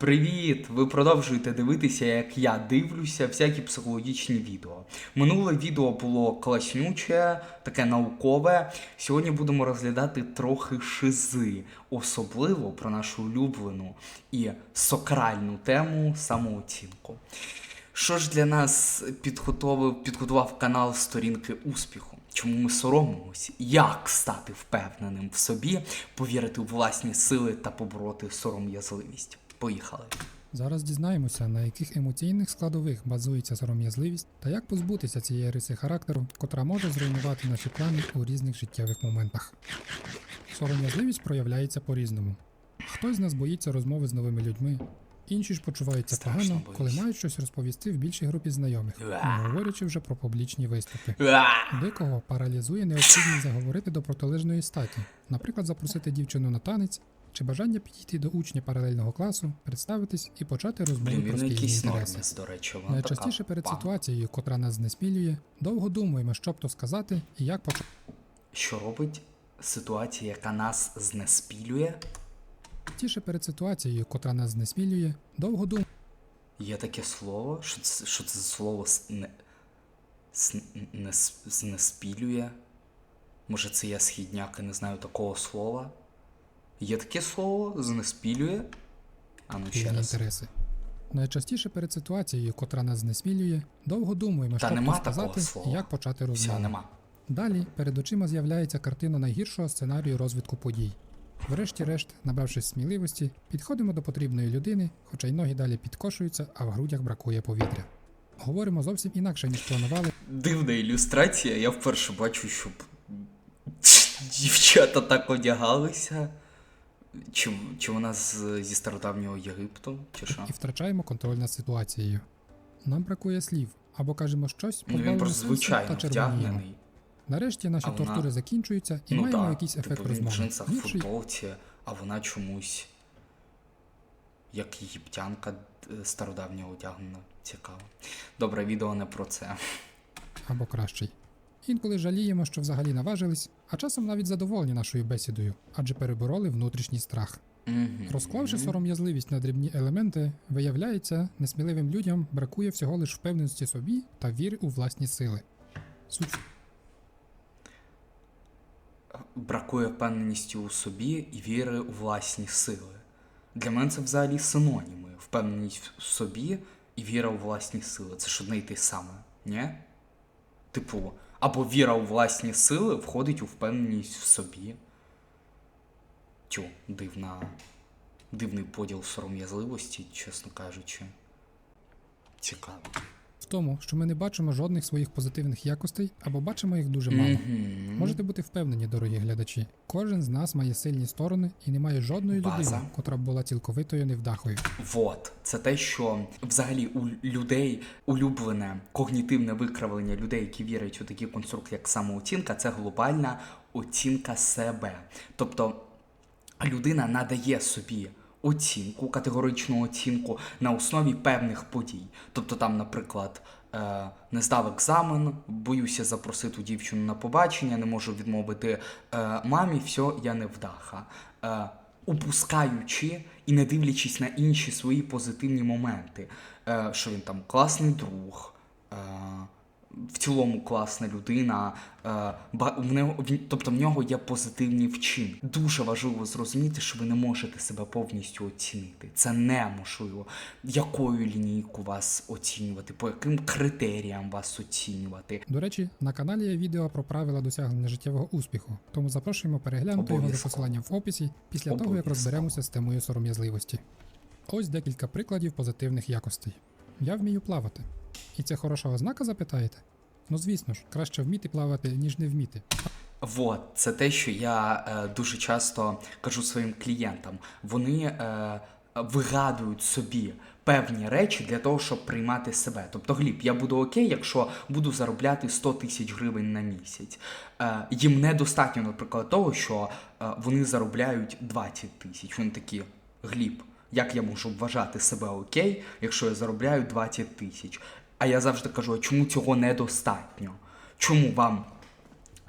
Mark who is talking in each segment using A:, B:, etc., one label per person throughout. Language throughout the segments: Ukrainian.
A: Привіт! Ви продовжуєте дивитися, як я дивлюся всякі психологічні відео. Минуле відео було класнюче, таке наукове. Сьогодні будемо розглядати трохи шизи, особливо про нашу улюблену і сокральну тему самооцінку. Що ж для нас підготовив, підготував канал сторінки успіху? Чому ми соромимось? Як стати впевненим в собі, повірити у власні сили та побороти сором'язливість? Поїхали.
B: Зараз дізнаємося, на яких емоційних складових базується сором'язливість та як позбутися цієї риси характеру, котра може зруйнувати наші плани у різних життєвих моментах. Сором'язливість проявляється по-різному. Хтось з нас боїться розмови з новими людьми, інші ж почуваються
A: Страшно
B: погано,
A: боюсь.
B: коли мають щось розповісти в більшій групі знайомих, не говорячи вже про публічні виступи. Декого паралізує необхідність заговорити до протилежної статі, наприклад, запросити дівчину на танець чи бажання підійти до учня паралельного класу, представитись і почати розмову про
A: він
B: спільні інтереси.
A: до речі.
B: Найчастіше перед
A: пам.
B: ситуацією, котра нас знесмілює, довго думаємо, що б то сказати і як почати.
A: Що робить ситуація, яка нас знеспілює?
B: Частіше перед ситуацією, котра нас знесмілює, довго думаємо,
A: Є таке слово? Що це, що це слово с- не, с- не, с- знеспілює? Може, це я східняк і не знаю такого слова? Є таке слово знеспілює? А ну ще раз.
B: інтереси. Найчастіше перед ситуацією, котра нас знесмілює, довго думаємо,
A: Та
B: що
A: нема
B: сказати
A: слова.
B: як почати розмову.
A: нема.
B: Далі перед очима з'являється картина найгіршого сценарію розвитку подій. Врешті-решт, набравшись сміливості, підходимо до потрібної людини, хоча й ноги далі підкошуються, а в грудях бракує повітря. Говоримо зовсім інакше, ніж планували,
A: Дивна ілюстрація, я вперше бачу, щоб дівчата так одягалися. Чи, чи вона з, зі стародавнього Єгипту, чи що?
B: і втрачаємо контроль над ситуацією. Нам бракує слів або кажемо щось,
A: Ну він просто звичайно
B: червоніємо. Нарешті наші
A: А вона-
B: тортури закінчуються і
A: ну
B: маємо
A: так,
B: якийсь ефект
A: типу, він
B: розмови.
A: джинсах, в футболці, а вона чомусь як єгиптянка е, стародавнього одягнена. Цікаво. Добре, відео не про це.
B: або кращий. Інколи жаліємо, що взагалі наважились, а часом навіть задоволені нашою бесідою, адже перебороли внутрішній страх. Розклавши сором'язливість на дрібні елементи, виявляється, несміливим людям бракує всього лиш впевненості собі та віри у власні сили. Суть
A: Бракує впевненості у собі і віри у власні сили. Для мене це взагалі синоніми. Впевненість в собі і віра у власні сили. Це ж одне й те саме, ні? Типу, або віра у власні сили входить у впевненість в собі. Тю, дивна, дивний поділ сором'язливості, чесно кажучи. Цікаво.
B: Тому, що ми не бачимо жодних своїх позитивних якостей або бачимо їх дуже мало.
A: Мгм.
B: Можете бути впевнені, дорогі глядачі. Кожен з нас має сильні сторони і немає жодної
A: База.
B: людини, котра б була цілковитою невдахою.
A: Вот, це те, що взагалі у людей улюблене когнітивне викривлення людей, які вірять у такі конструкти, як самооцінка, це глобальна оцінка себе. Тобто людина надає собі оцінку, категоричну оцінку на основі певних подій. Тобто, там, наприклад, е, не здав екзамен, боюся запросити дівчину на побачення, не можу відмовити е, мамі, все, я не вдаха. Е, упускаючи і не дивлячись на інші свої позитивні моменти, що він там класний друг. В цілому класна людина, е, в нього, в- тобто в нього є позитивні вчинки. Дуже важливо зрозуміти, що ви не можете себе повністю оцінити. Це неможливо. Якою лінійку вас оцінювати, по яким критеріям вас оцінювати.
B: До речі, на каналі є відео про правила досягнення життєвого успіху, тому запрошуємо переглянути його за посиланням в описі після того, як розберемося з темою сором'язливості. Ось декілька прикладів позитивних якостей. Я вмію плавати. І це хороша ознака, запитаєте? Ну звісно ж, краще вміти плавати, ніж не вміти.
A: Вот, це те, що я е, дуже часто кажу своїм клієнтам. Вони е, вигадують собі певні речі для того, щоб приймати себе. Тобто, Гліб, я буду окей, якщо буду заробляти 100 тисяч гривень на місяць. Е, їм недостатньо, наприклад, того, що е, вони заробляють 20 тисяч. Вони такі, Гліб, як я можу вважати себе окей, якщо я заробляю 20 тисяч? А я завжди кажу, а чому цього недостатньо? Чому вам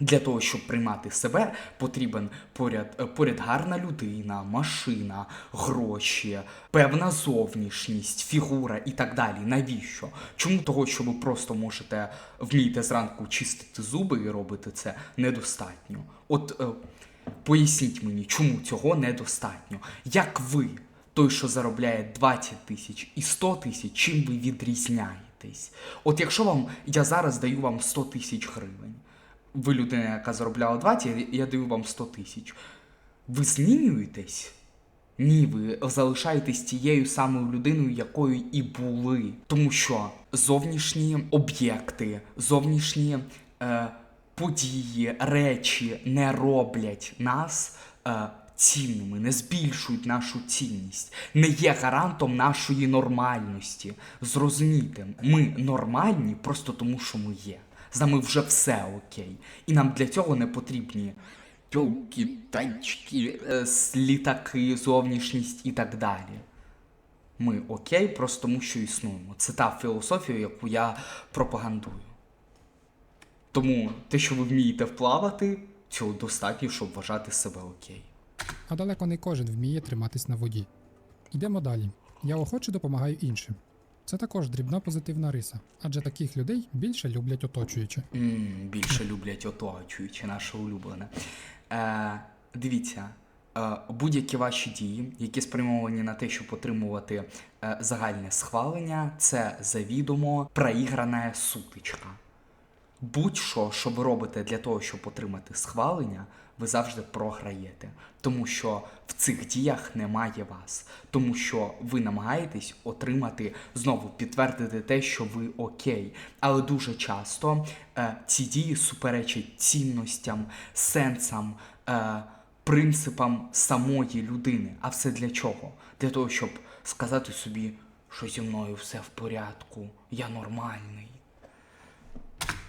A: Для того, щоб приймати себе, потрібен поряд, е, поряд гарна людина, машина, гроші, певна зовнішність, фігура і так далі. Навіщо? Чому того, що ви просто можете вмієте зранку чистити зуби і робити це недостатньо? От е, поясніть мені, чому цього недостатньо? Як ви, той, що заробляє 20 тисяч і 100 тисяч, чим ви відрізняєтесь? От якщо вам я зараз даю вам 100 тисяч гривень ви людина, яка заробляла 20, я- даю вам 100 тисяч. Ви змінюєтесь? Ні, ви залишаєтесь тією самою людиною, якою і були. Тому що зовнішні об'єкти, зовнішні е, події, речі не роблять нас. Е, Цінними, не збільшують нашу цінність, не є гарантом нашої нормальності. Зрозумійте, ми нормальні просто тому, що ми є. З нами вже все окей. І нам для цього не потрібні тьолки, танчики, е, літаки, зовнішність і так далі. Ми окей, просто тому що існуємо. Це та філософія, яку я пропагандую. Тому те, що ви вмієте вплавати, цього достатньо, щоб вважати себе окей.
B: А далеко не кожен вміє триматись на воді. Йдемо далі. Я охоче допомагаю іншим. Це також дрібна позитивна риса, адже таких людей більше люблять оточуючи.
A: м більше люблять оточуючи наше улюблене. Е, дивіться, е, будь-які ваші дії, які спрямовані на те, щоб отримувати е, загальне схвалення, це завідомо проіграна сутичка. Будь-що, що ви робите для того, щоб отримати схвалення, ви завжди програєте. Тому що в цих діях немає вас. Тому що ви намагаєтесь отримати, знову підтвердити те, що ви окей. Але дуже часто е, ці дії суперечать цінностям, сенсам, е, принципам самої людини. А все для чого? Для того, щоб сказати собі, що зі мною все в порядку, я нормальний.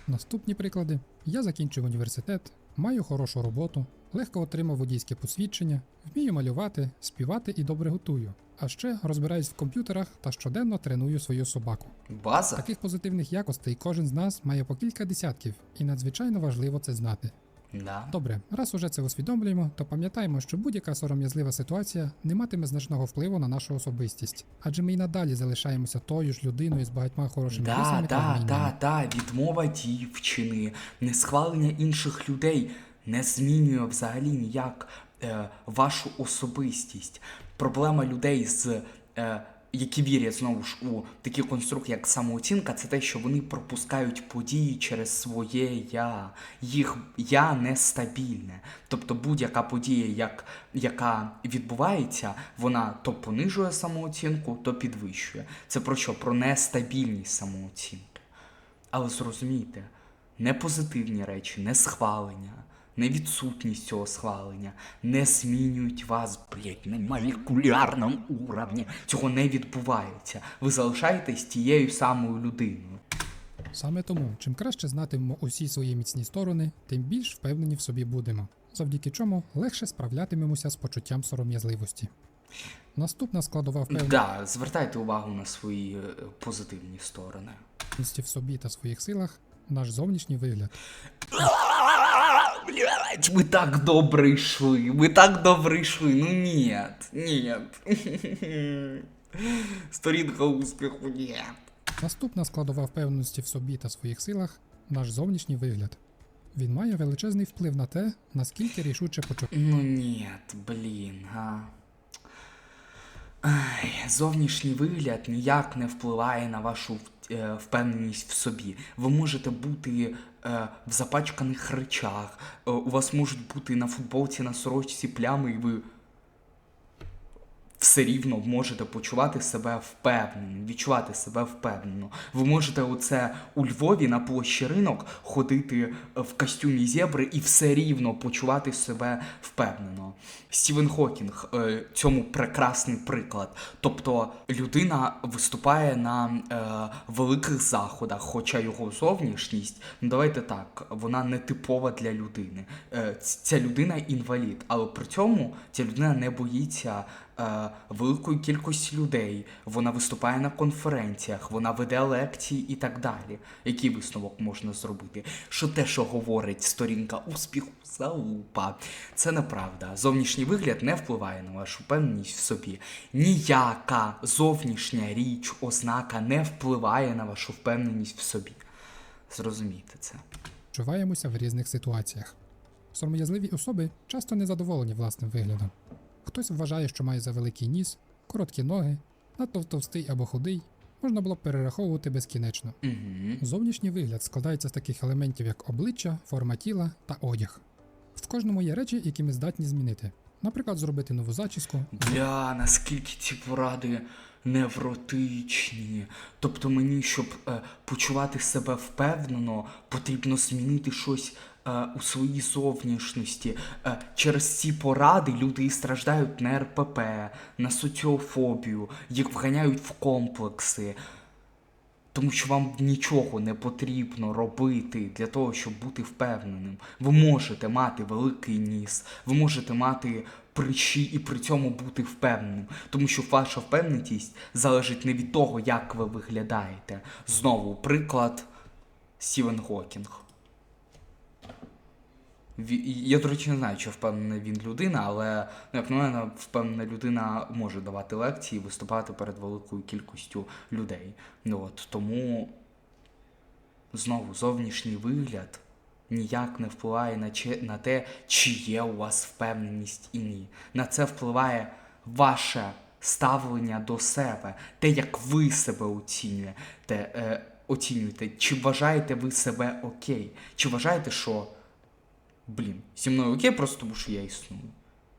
B: Наступні приклади: я закінчив університет, маю хорошу роботу, легко отримав водійське посвідчення, вмію малювати, співати і добре готую. А ще розбираюсь в комп'ютерах та щоденно треную свою собаку.
A: База?
B: Таких позитивних якостей кожен з нас має по кілька десятків, і надзвичайно важливо це знати.
A: Да.
B: Добре, раз уже це усвідомлюємо, то пам'ятаємо, що будь-яка сором'язлива ситуація не матиме значного впливу на нашу особистість, адже ми й надалі залишаємося тою ж людиною з багатьма хорошими
A: Да,
B: рисами та
A: да,
B: вміннями.
A: да, да, відмова дівчини, несхвалення інших людей не змінює взагалі ніяк е, вашу особистість. Проблема людей з. Е, які вірять знову ж у такі конструкти, як самооцінка, це те, що вони пропускають події через своє я. Їх я нестабільне. Тобто будь-яка подія, як, яка відбувається, вона то понижує самооцінку, то підвищує. Це про що? Про нестабільність самооцінки. Але зрозумійте, не позитивні речі, не схвалення, не відсутність цього схвалення не змінюють вас, блять, на молекулярному уровні. Цього не відбувається. Ви залишаєтесь тією самою людиною.
B: Саме тому, чим краще знатимемо усі свої міцні сторони, тим більш впевнені в собі будемо, завдяки чому легше справлятимемося з почуттям сором'язливості. Наступна складова
A: Да, звертайте увагу на свої е, позитивні сторони.
B: в собі та своїх силах наш зовнішній вигляд.
A: Ми так добре йшли, ми так добре йшли. Ну ні, ні. Сторінка успіху, ні.
B: Наступна складова впевненості в собі та своїх силах наш зовнішній вигляд. Він має величезний вплив на те, наскільки рішуче почувати.
A: Ну нет, блін, а. Ай, зовнішній вигляд ніяк не впливає на вашу е, впевненість в собі. Ви можете бути в запачканих речах, е, у вас можуть бути на футболці, на сорочці плями, і ви все рівно можете почувати себе впевнено, відчувати себе впевнено. Ви можете оце у Львові на площі ринок ходити е, в костюмі зебри і все рівно почувати себе впевнено. Стівен Хокінг е, цьому прекрасний приклад. Тобто людина виступає на е, великих заходах, хоча його зовнішність, ну давайте так, вона не типова для людини. Ця людина інвалід, але при цьому ця людина не боїться великої кількості людей, вона виступає на конференціях, вона веде лекції і так далі. Який висновок можна зробити? Що те, що говорить сторінка успіху, залупа, це неправда. Зовнішній вигляд не впливає на вашу впевненість в собі. Ніяка зовнішня річ, ознака не впливає на вашу впевненість в собі. Зрозумійте це.
B: Вживаємося в різних ситуаціях. Сором'язливі особи часто незадоволені власним виглядом. Хтось вважає, що має завеликий ніс, короткі ноги, надто товстий або худий, можна було б перераховувати безкінечно.
A: Угу.
B: Зовнішній вигляд складається з таких елементів, як обличчя, форма тіла та одяг. В кожному є речі, які ми здатні змінити. Наприклад, зробити нову зачіску,
A: Бля, наскільки ці поради невротичні. Тобто мені, щоб е, почувати себе впевнено, потрібно змінити щось у своїй зовнішності. Е, через ці поради люди і страждають на РПП, на соціофобію, їх вганяють в комплекси. Тому що вам нічого не потрібно робити для того, щоб бути впевненим. Ви можете мати великий ніс, ви можете мати прищі і при цьому бути впевненим. Тому що ваша впевненість залежить не від того, як ви виглядаєте. Знову приклад Стівен Гокінг. Я, до речі, не знаю, чи впевнений він людина, але ну, як на мене, впевнена людина може давати лекції, виступати перед великою кількістю людей. Ну, от, тому знову зовнішній вигляд ніяк не впливає на, чи, на те, чи є у вас впевненість і ні. На це впливає ваше ставлення до себе, те, як ви себе оцінюєте. Е, оцінюєте, чи вважаєте ви себе окей, чи вважаєте, що блін, зі мною окей, просто тому що я існую.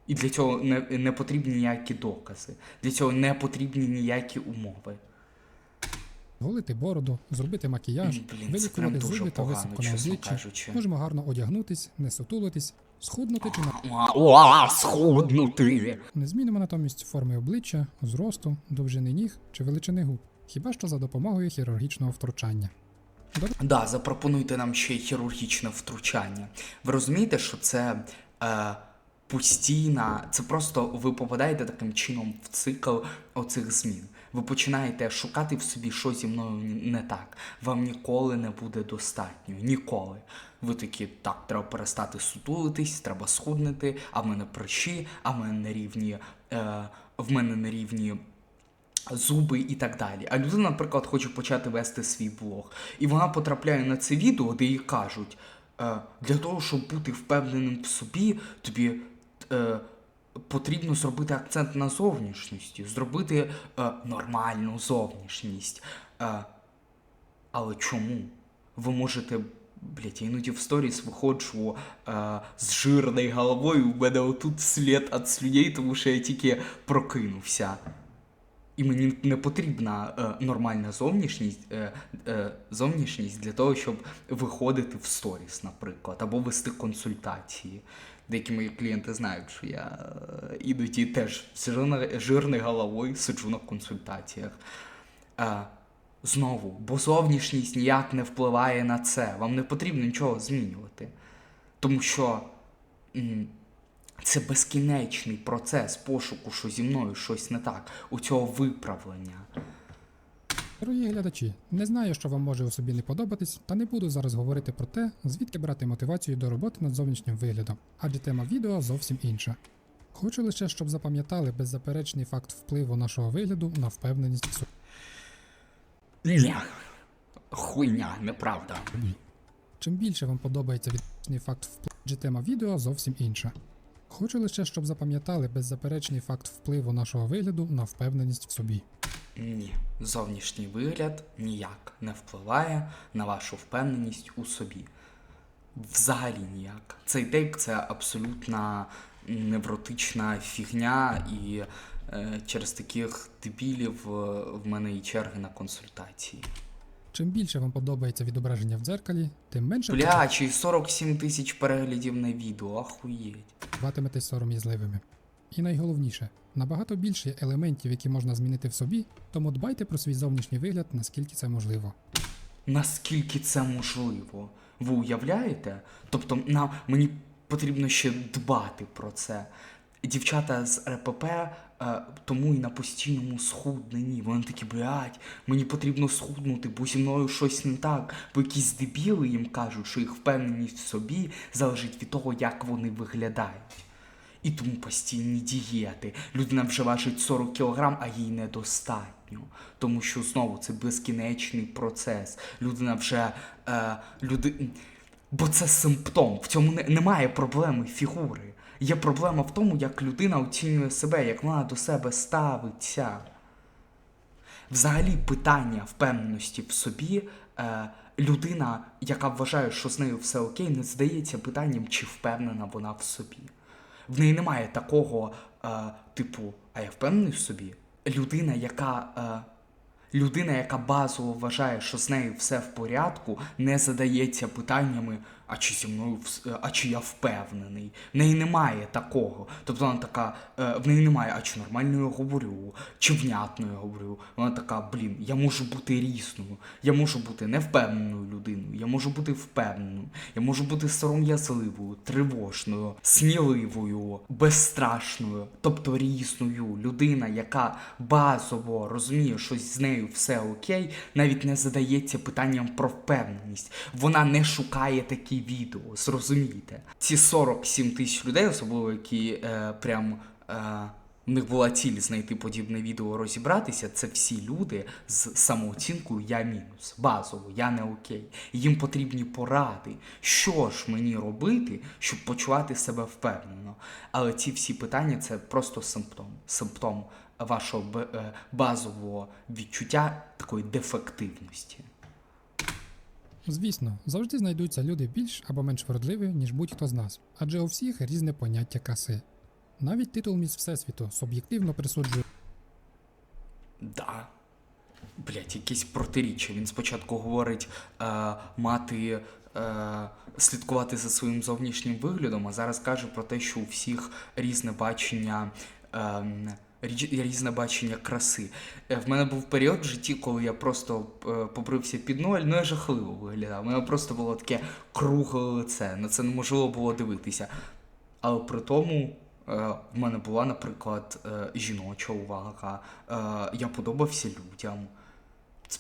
A: І для цього не, не потрібні ніякі докази, для цього не потрібні ніякі умови.
B: голити бороду, зробити макіяж,
A: Блін, це прям
B: вилікувати
A: дуже
B: зуби та
A: погано,
B: висипку на
A: чесно
B: обличчі.
A: кажучи.
B: Можемо гарно одягнутись, не сутулитись, схуднути чи на
A: Уа, схуднути.
B: не змінимо натомість форми обличчя, зросту, довжини ніг чи величини губ, хіба що за допомогою хірургічного втручання.
A: Да, запропонуйте нам ще й хірургічне втручання. Ви розумієте, що це е, постійна, це просто ви попадаєте таким чином в цикл оцих змін. Ви починаєте шукати в собі, що зі мною не так. Вам ніколи не буде достатньо. Ніколи. Ви такі, так, треба перестати сутулитись, треба схуднити, а в мене прищі, а в мене на рівні. Е, в мене на рівні зуби і так далі. А людина, наприклад, хоче почати вести свій блог. І вона потрапляє на це відео, де їй кажуть: е, для того, щоб бути впевненим в собі, тобі е, потрібно зробити акцент на зовнішності, зробити е, нормальну зовнішність. Але чому? Ви можете. Блять, я іноді в сторіс виходжу е, з жирною головою, у мене отут слід від слюней, тому що я тільки прокинувся. І мені не потрібна е, нормальна зовнішність, е, е, зовнішність для того, щоб виходити в сторіс, наприклад, або вести консультації. Деякі мої клієнти знають, що я е, іноді теж з жирно- жирною головою сиджу на консультаціях. Е, знову, бо зовнішність ніяк не впливає на це. Вам не потрібно нічого змінювати. Тому що. Це безкінечний процес пошуку, що зі мною щось не так, у цього виправлення.
B: Дорогі глядачі, не знаю, що вам може у собі не подобатись, та не буду зараз говорити про те, звідки брати мотивацію до роботи над зовнішнім виглядом, адже тема відео зовсім інша. Хочу лише, щоб запам'ятали беззаперечний факт впливу нашого вигляду на впевненість в собі.
A: Ні. Хуйня, неправда.
B: Чим більше вам подобається відповідний факт впливу, адже тема відео зовсім інша. Хочу лише, щоб запам'ятали беззаперечний факт впливу нашого вигляду на впевненість в собі.
A: Ні, зовнішній вигляд ніяк не впливає на вашу впевненість у собі. Взагалі ніяк. Цей тейк це абсолютна невротична фігня, і е, через таких дебілів е, в мене і черги на консультації.
B: Чим більше вам подобається відображення в дзеркалі, тим менше
A: Бля, чи 47 тисяч переглядів на відео, ахуєть.
B: почуватиметесь сором'язливими. І найголовніше, набагато більше елементів, які можна змінити в собі, тому дбайте про свій зовнішній вигляд, наскільки це можливо.
A: Наскільки це можливо? Ви уявляєте? Тобто нам мені потрібно ще дбати про це. Дівчата з РПП тому і на постійному схудненні. Вони такі, блядь, мені потрібно схуднути, бо зі мною щось не так. Бо якісь дебіли їм кажуть, що їх впевненість в собі залежить від того, як вони виглядають. І тому постійні дієти. Людина вже важить 40 кг, а їй недостатньо. Тому що знову це безкінечний процес. Людина вже е, люди... Бо це симптом. В цьому не, немає проблеми фігури. Є проблема в тому, як людина оцінює себе, як вона до себе ставиться. Взагалі, питання впевненості в собі, е, людина, яка вважає, що з нею все окей, не здається питанням, чи впевнена вона в собі. В неї немає такого, е, типу, а я впевнений в собі. Людина, яка. Е, Людина, яка базово вважає, що з нею все в порядку, не задається питаннями, а чи зі мною а чи я впевнений. В неї немає такого. Тобто вона така, е, в неї немає, а чи нормально я говорю, чи внятно я говорю. Вона така, блін, я можу бути різною, я можу бути невпевненою людиною, я можу бути впевненою, я можу бути сором'язливою, тривожною, сміливою, безстрашною, тобто різною. Людина, яка базово розуміє, що з нею все окей, навіть не задається питанням про впевненість. Вона не шукає такі відео, зрозумієте. Ці 47 тисяч людей, особливо які е, прям. Е, в них була ціль знайти подібне відео розібратися. Це всі люди з самооцінкою я мінус, базово, я не окей. Їм потрібні поради, що ж мені робити, щоб почувати себе впевнено. Але ці всі питання це просто симптом, симптом вашого е, базового відчуття такої дефективності.
B: Звісно, завжди знайдуться люди більш або менш вродливі, ніж будь-хто з нас, адже у всіх різне поняття краси. Навіть титул міс Всесвіту суб'єктивно присуджує
A: Да. Блять, якісь протиріччя. Він спочатку говорить е, мати е, слідкувати за своїм зовнішнім виглядом, а зараз каже про те, що у всіх різне бачення. Е, Різне бачення краси. Е, В мене був період в житті, коли я просто е, побрився під ноль, ну я жахливо виглядав. У мене просто було таке кругле лице. На це неможливо було дивитися. Але при тому е, в мене була, наприклад, жіноча увага. Я подобався людям.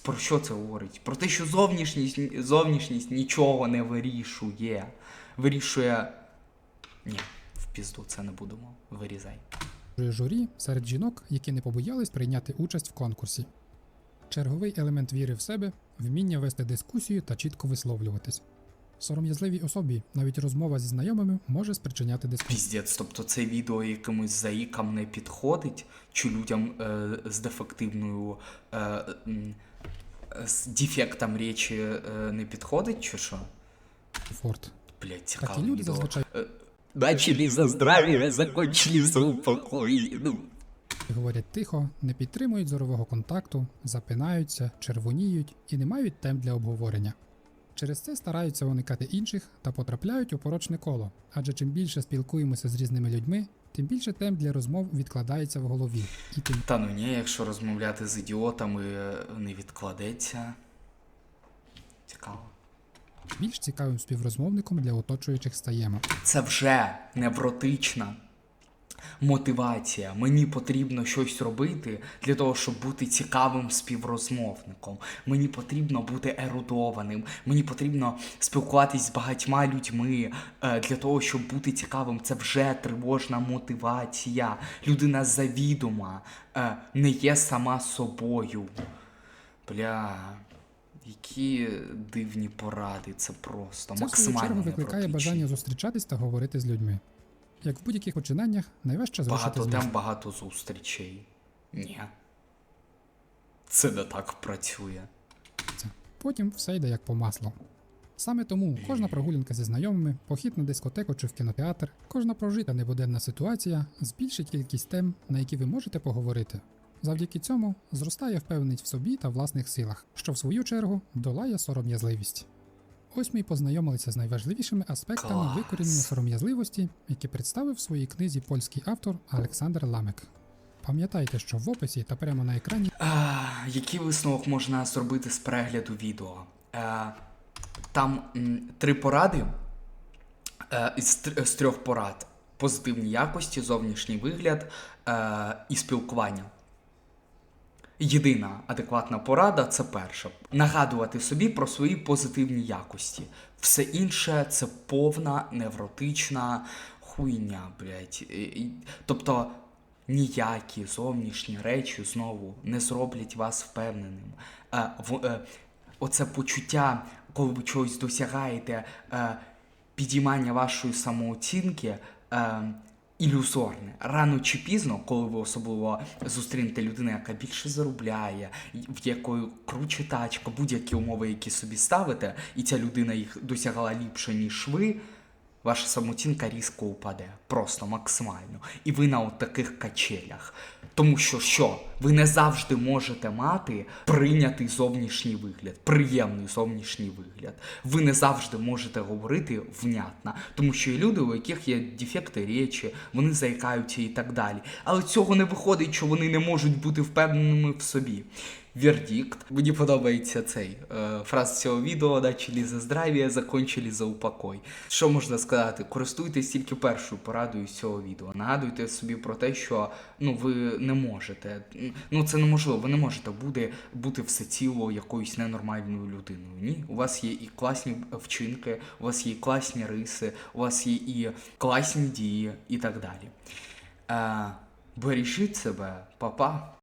A: Про що це говорить? Про те, що зовнішність, зовнішність нічого не вирішує. Вирішує. Ні, в пізду це не будемо. Вирізай.
B: Журі серед жінок, які не побоялись прийняти участь в конкурсі. Черговий елемент віри в себе вміння вести дискусію та чітко висловлюватись. Сором'язливій особі навіть розмова зі знайомими може спричиняти дискусію.
A: Піздець, тобто це відео якимось заїкам не підходить, чи людям е, з дефективною. Е, з дефектом речі е, не підходить, чи що?
B: Форт.
A: Блять, цікаве
B: Такі люди
A: відео.
B: зазвичай
A: Е,
C: Начали за здравие, закончили за упокой. Ну,
B: говорять тихо, не підтримують зорового контакту, запинаються, червоніють і не мають тем для обговорення. Через це стараються уникати інших та потрапляють у порочне коло, адже чим більше спілкуємося з різними людьми, тим більше тем для розмов відкладається в голові, і тим
A: Та ну ні, якщо розмовляти з ідіотами е, не відкладеться. Цікаво.
B: Більш цікавим співрозмовником для оточуючих стаємо.
A: Це вже невротична мотивація. Мені потрібно щось робити для того, щоб бути цікавим співрозмовником. Мені потрібно бути ерудованим. Мені потрібно спілкуватись з багатьма людьми е, для того, щоб бути цікавим. Це вже тривожна мотивація. Людина завідома е, не є сама собою. Бля. Які дивні поради, це просто
B: Це
A: максимально
B: чергу викликає бажання зустрічатись та говорити з людьми. Як в будь-яких починаннях, найважче зрушити
A: Багато тем, багато зустрічей. Ні. Це не так працює.
B: Потім все йде як по маслу. Саме тому кожна прогулянка зі знайомими, похід на дискотеку чи в кінотеатр, кожна прожита небуденна ситуація збільшить кількість тем, на які ви можете поговорити. Завдяки цьому зростає впевненість в собі та власних силах, що в свою чергу долає сором'язливість. Ось ми й познайомилися з найважливішими аспектами
A: Клас.
B: викорінення сором'язливості, які представив в своїй книзі польський автор Олександр Ламек. Пам'ятайте, що в описі та прямо на екрані
A: А, який висновок можна зробити з перегляду відео? Е, там м, три поради е, із, з трьох порад. Позитивні якості, зовнішній вигляд е, і спілкування. Єдина адекватна порада це перше. Нагадувати собі про свої позитивні якості. Все інше це повна невротична хуйня, і- Тобто ніякі зовнішні речі знову не зроблять вас впевненим. Е, в, е, оце почуття, коли ви чогось досягаєте, е, підіймання вашої самооцінки. Ілюзорне. Рано чи пізно, коли ви особливо зустрінете людину, яка більше заробляє, в якої круче тачка, будь-які умови, які собі ставите, і ця людина їх досягала ліпше, ніж ви, ваша самооцінка різко упаде. Просто максимально. І ви на от таких качелях. Тому що що? Ви не завжди можете мати прийнятий зовнішній вигляд, приємний зовнішній вигляд. Ви не завжди можете говорити внятно, тому що є люди, у яких є дефекти речі, вони заїкаються і так далі. Але цього не виходить, що вони не можуть бути впевненими в собі. Вердикт. Мені подобається цей е, фраз цього відео, начали за здрав'я, закончили за упокой. Що можна сказати? Користуйтесь тільки першою порадою з цього відео. Нагадуйте собі про те, що ну ви не можете. Ну це неможливо, ви не можете бути, бути всеціло якоюсь ненормальною людиною. Ні, у вас є і класні вчинки, у вас є і класні риси, у вас є і класні дії, і так далі. Е, бережіть себе, папа.